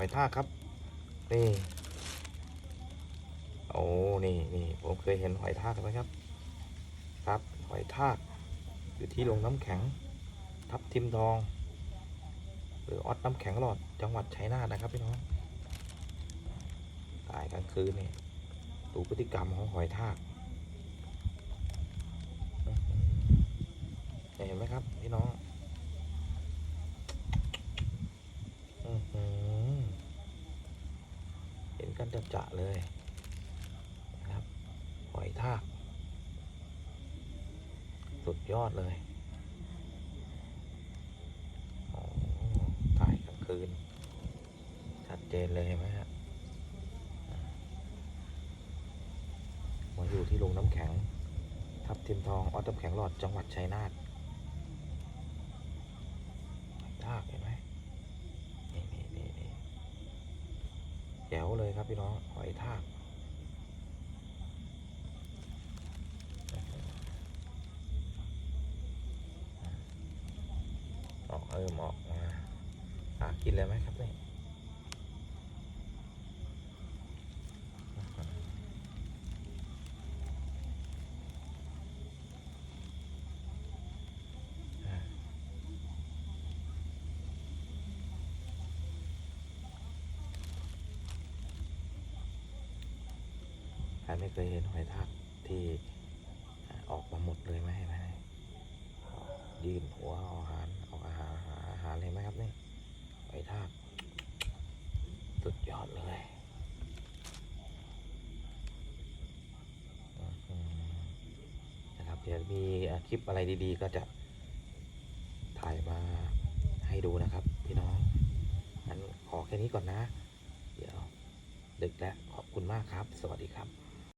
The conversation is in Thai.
อยทากครับ นี่ โอ้ นี่นี่ผมเคยเห็นหอยทากไหมครับ ครับ หอยทากอยู่ที่โรงน้ำแข็ง ทับทิมทอง หรือออดน้ำแข็งหลอด จังหวัดชัยนาทนะครับพี่น้อง ตายกลางคืนนี่ ดูพฤติกรรมของหอยทากเห็นไหมครับพี่น้องอื้อหือ เห็นกันจะจะเลยนะครับหอยทาก สุดยอดเลยโอ้ถ่ายกลางคืน ชัดเจนเลยเห็นไหมฮะมาอยู่ที่โรงน้ำแข็ง ทับทิมทองออดน้ำแข็งหลอดจังหวัดชัยนาทหอยทากเห็นไหมนี่นี่นี่นี่ แจ๋วเลยครับพี่น้องหอยทากออกเอิ่มออกมาหากินเลยไหมครับเนี่ย ครไม่เคยเห็นหอยทากที่ออกมาหมดเลยไหมไหมยืนหัวเอาอาหารเอาอาหารหาอาหารเลยไหมครับนี่หอยทากสุดยอดเลยนะครับเดี๋ยวมีคลิปอะไรดีๆ ก็จะถ่ายมาให้ดูนะครับ พี่น้องงั้นขอแค่นี้ก่อนนะ เดี๋ยวดึกแล้วขอบคุณมากครับ สวัสดีครับ